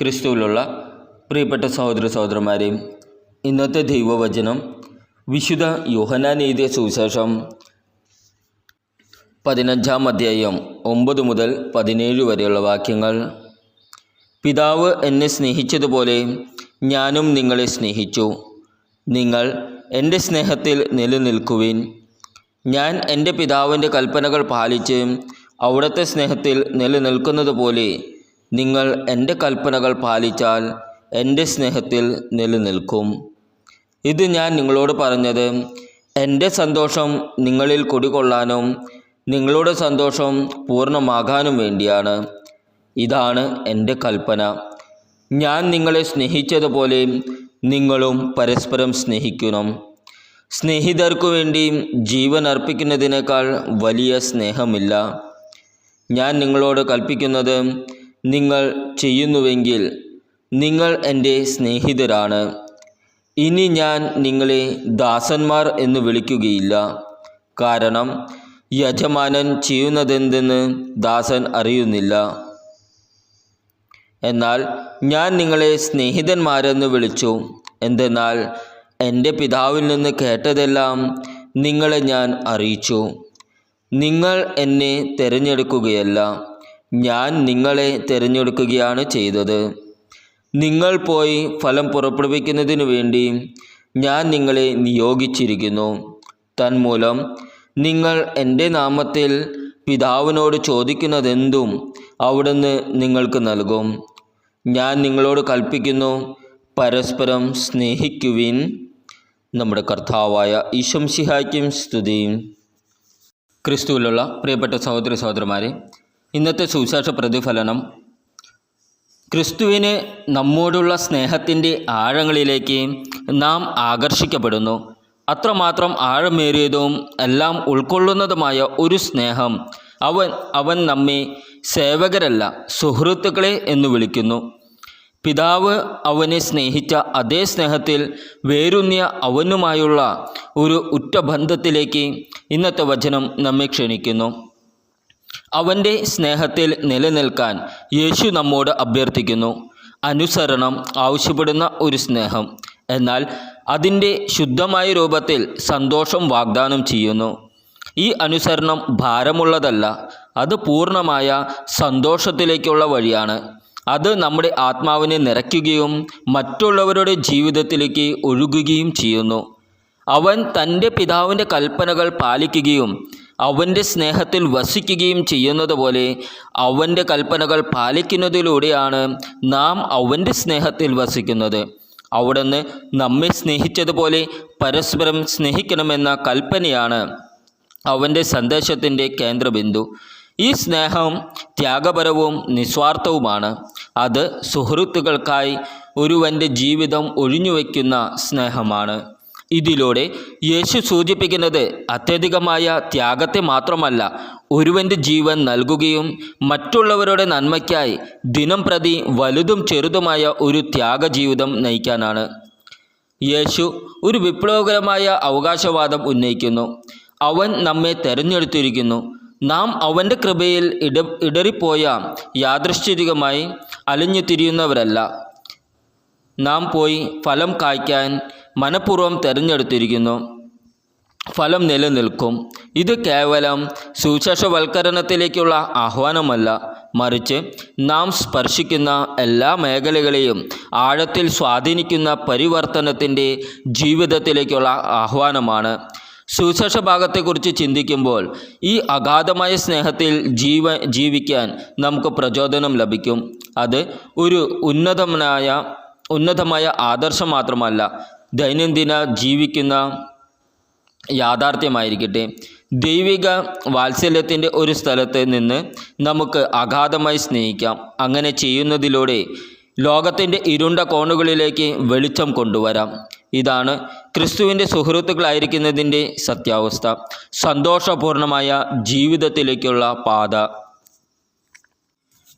ക്രിസ്തുവിലുള്ള പ്രിയപ്പെട്ട സഹോദര സഹോദരന്മാരെ ഇന്നത്തെ ദൈവവചനം വിശുദ്ധ യോഹനാൻ എഴുതിയ സുവിശേഷം പതിനഞ്ചാം അധ്യായം ഒമ്പത് മുതൽ പതിനേഴ് വരെയുള്ള വാക്യങ്ങൾ. പിതാവ് എന്നെ സ്നേഹിച്ചതുപോലെ ഞാനും നിങ്ങളെ സ്നേഹിച്ചു. നിങ്ങൾ എന്റെ സ്നേഹത്തിൽ നിലനിൽക്കുവിൻ. ഞാൻ എന്റെ പിതാവിന്റെ കൽപ്പനകൾ പാലിച്ച് അവിടുത്തെ സ്നേഹത്തിൽ നിലനിൽക്കുന്നത് പോലെ നിങ്ങൾ എന്റെ കൽപ്പനകൾ പാലിച്ചാൽ എന്റെ സ്നേഹത്തിൽ നിലനിൽക്കും. ഇത് ഞാൻ നിങ്ങളോട് പറഞ്ഞത് എന്റെ സന്തോഷം നിങ്ങളിൽ കുടികൊള്ളാനും നിങ്ങളുടെ സന്തോഷം പൂർണമാകാനും വേണ്ടിയാണ്. ഇതാണ് എന്റെ കൽപ്പന. ഞാൻ നിങ്ങളെ സ്നേഹിച്ചതുപോലെ നിങ്ങളും പരസ്പരം സ്നേഹിക്കണം. സ്നേഹിതർക്കു വേണ്ടി ജീവൻ അർപ്പിക്കുന്നതിനേക്കാൾ വലിയ സ്നേഹമില്ല. ഞാൻ നിങ്ങളോട് കൽപ്പിക്കുന്നത് നിങ്ങൾ ചെയ്യുന്നുവെങ്കിൽ നിങ്ങൾ എന്റെ സ്നേഹിതരാണ്. ഇനി ഞാൻ നിങ്ങളെ ദാസന്മാർ എന്ന് വിളിക്കുകയില്ല. കാരണം യജമാനൻ ചെയ്യുന്നതെന്തെന്ന് ദാസൻ അറിയുന്നില്ല. എന്നാൽ ഞാൻ നിങ്ങളെ സ്നേഹിതന്മാരെന്ന് വിളിച്ചു. എന്തെന്നാൽ എന്റെ പിതാവിൽ നിന്ന് കേട്ടതെല്ലാം നിങ്ങളെ ഞാൻ അറിയിച്ചു. നിങ്ങൾ എന്നെ തിരഞ്ഞെടുക്കുകയല്ല. ഞാൻ നിങ്ങളെ തിരഞ്ഞെടുക്കുകയാണ് ചെയ്തത്. നിങ്ങൾ പോയി ഫലം പുറപ്പെടുവിക്കുന്നതിനു വേണ്ടി ഞാൻ നിങ്ങളെ നിയോഗിച്ചിരിക്കുന്നു. തന്മൂലം നിങ്ങൾ എന്റെ നാമത്തിൽ പിതാവിനോട് ചോദിക്കുന്നതെന്തും അവിടുന്ന് നിങ്ങൾക്ക് നൽകും. ഞാൻ നിങ്ങളോട് കൽപ്പിക്കുന്നു പരസ്പരം സ്നേഹിക്കുവിൻ. നമ്മുടെ കർത്താവായ ഈശംസിഹായ്ക്കും സ്തുതിയും. ക്രിസ്തുവിലുള്ള പ്രിയപ്പെട്ട സഹോദരി സഹോദരന്മാരെ ഇന്നത്തെ സുവിശേഷ പ്രതിഫലനം. ക്രിസ്തുവിന് നമ്മോടുള്ള സ്നേഹത്തിന്റെ ആഴങ്ങളിലേക്ക് നാം ആകർഷിക്കപ്പെടുന്നു. അത്രമാത്രം ആഴമേറിയതും എല്ലാം ഉൾക്കൊള്ളുന്നതുമായ ഒരു സ്നേഹം അവൻ അവൻ നമ്മെ സേവകരല്ല സുഹൃത്തുക്കളെ എന്ന് വിളിക്കുന്നു. പിതാവ് അവനെ സ്നേഹിച്ച അതേ സ്നേഹത്തിൽ വേരുന്നിയ അവനുമായുള്ള ഒരു ഉറ്റബന്ധത്തിലേക്ക് ഇന്നത്തെ വചനം നമ്മെ ക്ഷണിക്കുന്നു. അവന്റെ സ്നേഹത്തിൽ നിലനിൽക്കാൻ യേശു നമ്മോട് അഭ്യർത്ഥിക്കുന്നു. അനുസരണം ആവശ്യപ്പെടുന്ന ഒരു സ്നേഹം. എന്നാൽ അതിന്റെ ശുദ്ധമായ രൂപത്തിൽ സന്തോഷം വാഗ്ദാനം ചെയ്യുന്നു. ഈ അനുസരണം ഭാരമുള്ളതല്ല അത് പൂർണമായ സന്തോഷത്തിലേക്കുള്ള വഴിയാണ്. അത് നമ്മുടെ ആത്മാവിനെ നിറയ്ക്കുകയും മറ്റുള്ളവരുടെ ജീവിതത്തിലേക്ക് ഒഴുകുകയും ചെയ്യുന്നു. അവൻ തന്റെ പിതാവിന്റെ കൽപ്പനകൾ പാലിക്കുകയും അവന്റെ സ്നേഹത്തിൽ വസിക്കുകയും ചെയ്യുന്നത് പോലെ അവന്റെ കൽപ്പനകൾ പാലിക്കുന്നതിലൂടെയാണ് നാം അവന്റെ സ്നേഹത്തിൽ വസിക്കുന്നത്. അവിടുന്ന് നമ്മെ സ്നേഹിച്ചതുപോലെ പരസ്പരം സ്നേഹിക്കണമെന്ന കൽപ്പനയാണ് അവന്റെ സന്ദേശത്തിന്റെ കേന്ദ്രബിന്ദു. ഈ സ്നേഹം ത്യാഗപരവും നിസ്വാർത്ഥവുമാണ്. അത് സുഹൃത്തുക്കൾക്കായി ഒരുവന്റെ ജീവിതം ഒഴിഞ്ഞുവെക്കുന്ന സ്നേഹമാണ്. ഇതിലൂടെ യേശു സൂചിപ്പിക്കുന്നത് അത്യധികമായ ത്യാഗത്തെ മാത്രമല്ല ഒരുവന്റെ ജീവൻ നൽകുകയും മറ്റുള്ളവരുടെ നന്മയ്ക്കായി ദിനം പ്രതി വലുതും ചെറുതുമായ ഒരു ത്യാഗ ജീവിതം നയിക്കാനാണ്. യേശു ഒരു വിപ്ലവകരമായ അവകാശവാദം ഉന്നയിക്കുന്നു. അവൻ നമ്മെ തെരഞ്ഞെടുത്തിരിക്കുന്നു. നാം അവന്റെ കൃപയിൽ ഇട ഇടറിപ്പോയ യാദൃശ്ചിതികമായി അലിഞ്ഞു തിരിയുന്നവരല്ല നാം പോയി ഫലം കായ്ക്കാൻ മനഃപൂർവം തിരഞ്ഞെടുത്തിരിക്കുന്നു. ഫലം നിലനിൽക്കും. ഇത് കേവലം സുവിശേഷവൽക്കരണത്തിലേക്കുള്ള ആഹ്വാനമല്ല. മറിച്ച് നാം സ്പർശിക്കുന്ന എല്ലാ മേഖലകളെയും ആഴത്തിൽ സ്വാധീനിക്കുന്ന പരിവർത്തനത്തിന്റെ ജീവിതത്തിലേക്കുള്ള ആഹ്വാനമാണ്. സുവിശേഷ ഭാഗത്തെക്കുറിച്ച് ചിന്തിക്കുമ്പോൾ ഈ അഗാധമായ സ്നേഹത്തിൽ ജീവ ജീവിക്കാൻ നമുക്ക് പ്രചോദനം ലഭിക്കും. അത് ഒരു ഉന്നതമായ ഉന്നതമായ ആദർശം മാത്രമല്ല. ദൈനംദിന ജീവിക്കുന്ന യാഥാർത്ഥ്യമായിരിക്കട്ടെ. ദൈവിക വാത്സല്യത്തിന്റെ ഒരു സ്ഥലത്ത് നിന്ന് നമുക്ക് അഗാധമായി സ്നേഹിക്കാം. അങ്ങനെ ചെയ്യുന്നതിലൂടെ ലോകത്തിന്റെ ഇരുണ്ട കോണുകളിലേക്ക് വെളിച്ചം കൊണ്ടുവരാം. ഇതാണ് ക്രിസ്തുവിന്റെ സുഹൃത്തുക്കളായിരിക്കുന്നതിന്റെ സത്യാവസ്ഥ. സന്തോഷപൂർണമായ ജീവിതത്തിലേക്കുള്ള പാത.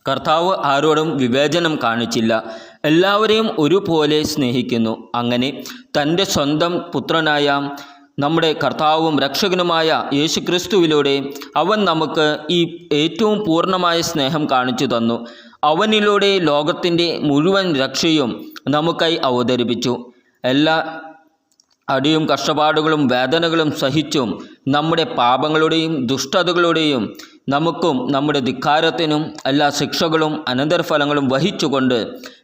കർത്താവ് ആരോടും വിവേചനം കാണിച്ചില്ല. എല്ലാവരെയും ഒരുപോലെ സ്നേഹിക്കുന്നു. അങ്ങനെ തന്റെ സ്വന്തം പുത്രനായ നമ്മുടെ കർത്താവും രക്ഷകനുമായ യേശു ക്രിസ്തുവിലൂടെ അവൻ നമുക്ക് ഈ ഏറ്റവും പൂർണമായ സ്നേഹം കാണിച്ചു തന്നു. അവനിലൂടെ ലോകത്തിന്റെ മുഴുവൻ രക്ഷയും നമുക്കായി അവതരിപ്പിച്ചു. എല്ലാ അടിയും കഷ്ടപ്പാടുകളും വേദനകളും സഹിച്ചും നമ്മുടെ പാപങ്ങളുടെയും ദുഷ്ടതകളുടെയും നമുക്കും നമ്മുടെ ധിക്കാരത്തിനും എല്ലാ ശിക്ഷകളും അനന്തരഫലങ്ങളും വഹിച്ചുകൊണ്ട്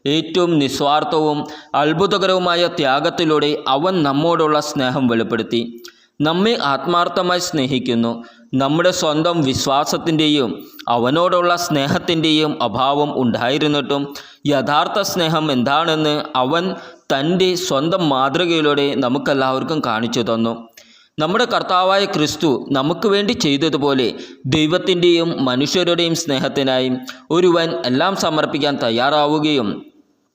ഏറ്റവും നിസ്വാർത്ഥവും അത്ഭുതകരവുമായ ത്യാഗത്തിലൂടെ അവൻ നമ്മോടുള്ള സ്നേഹം വെളിപ്പെടുത്തി. നമ്മെ ആത്മാർത്ഥമായി സ്നേഹിക്കുന്നു. നമ്മുടെ സ്വന്തം വിശ്വാസത്തിന്റെയും അവനോടുള്ള സ്നേഹത്തിന്റെയും അഭാവം ഉണ്ടായിരുന്നിട്ടും യഥാർത്ഥ സ്നേഹം എന്താണെന്ന് അവൻ തന്റെ സ്വന്തം മാതൃകയിലൂടെ നമുക്കെല്ലാവർക്കും കാണിച്ചു തന്നു. നമ്മുടെ കർത്താവായ ക്രിസ്തു നമുക്ക് വേണ്ടി ചെയ്തതുപോലെ ദൈവത്തിന്റെയും മനുഷ്യരുടെയും സ്നേഹത്തിനായി ഒരുവൻ എല്ലാം സമർപ്പിക്കാൻ തയ്യാറാവുകയും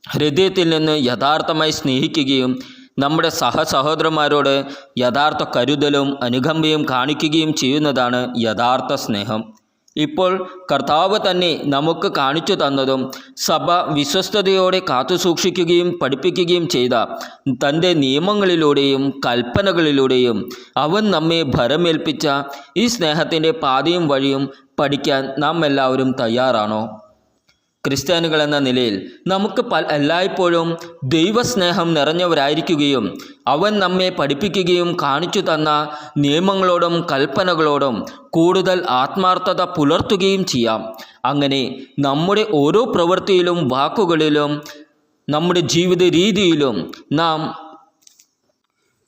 ഹൃദയത്തിൽ നിന്ന് യഥാർത്ഥമായി സ്നേഹിക്കുകയും നമ്മുടെ സഹസഹോദരന്മാരോട് യഥാർത്ഥ കരുതലും അനുകമ്പയും കാണിക്കുകയും ചെയ്യുന്നതാണ് യഥാർത്ഥ സ്നേഹം. ഇപ്പോൾ കർത്താവ് തന്നെ നമുക്ക് കാണിച്ചു തന്നതും സഭ വിശ്വസ്തയോടെ കാത്തുസൂക്ഷിക്കുകയും പഠിപ്പിക്കുകയും ചെയ്ത തന്റെ നിയമങ്ങളിലൂടെയും കൽപ്പനകളിലൂടെയും അവൻ നമ്മെ ഭരമേൽപ്പിച്ച ഈ സ്നേഹത്തിന്റെ പാതയും വഴിയും പഠിക്കാൻ നാം എല്ലാവരും തയ്യാറാണോ? ക്രിസ്ത്യാനികൾ എന്ന നിലയിൽ നമുക്ക് പ എല്ലായ്പ്പോഴും ദൈവസ്നേഹം നിറഞ്ഞവരായിരിക്കുകയും അവൻ നമ്മെ പഠിപ്പിക്കുകയും കാണിച്ചു തന്ന നിയമങ്ങളോടും കൽപ്പനകളോടും കൂടുതൽ ആത്മാർത്ഥത പുലർത്തുകയും ചെയ്യാം. അങ്ങനെ നമ്മുടെ ഓരോ പ്രവൃത്തിയിലും വാക്കുകളിലും നമ്മുടെ ജീവിത രീതിയിലും നാം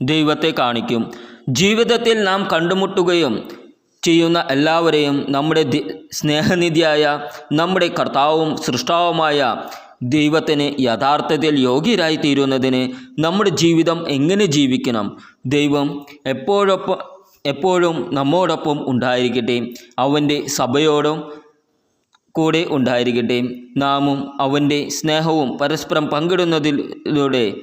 ദൈവത്തെ കാണിക്കും. ജീവിതത്തിൽ നാം കണ്ടുമുട്ടുകയും ചെയ്യുന്ന എല്ലാവരെയും നമ്മുടെ സ്നേഹനിധിയായ നമ്മുടെ കർത്താവും സൃഷ്ടാവുമായ ദൈവത്തിന് യഥാർത്ഥത്തിൽ യോഗ്യരായി തീരുന്നതിന് നമ്മുടെ ജീവിതം എങ്ങനെ ജീവിക്കണം? ദൈവം എപ്പോഴൊപ്പം എപ്പോഴും നമ്മോടൊപ്പം ഉണ്ടായിരിക്കട്ടെ. അവന്റെ സഭയോടും കൂടെ ഉണ്ടായിരിക്കട്ടെ. നാമും അവന്റെ സ്നേഹവും പരസ്പരം പങ്കിടുന്നതിലൂടെ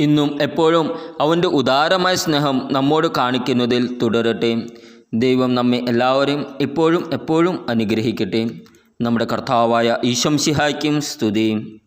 ഇന്നും എപ്പോഴും അവന്റെ ഉദാരമായ സ്നേഹം നമ്മോട് കാണിക്കുന്നതിൽ തുടരട്ടെ. ദൈവം നമ്മെ എല്ലാവരെയും ഇപ്പോഴും എപ്പോഴും അനുഗ്രഹിക്കട്ടെ. നമ്മുടെ കർത്താവായ ഈശംസിഹായ്ക്കും സ്തുതി.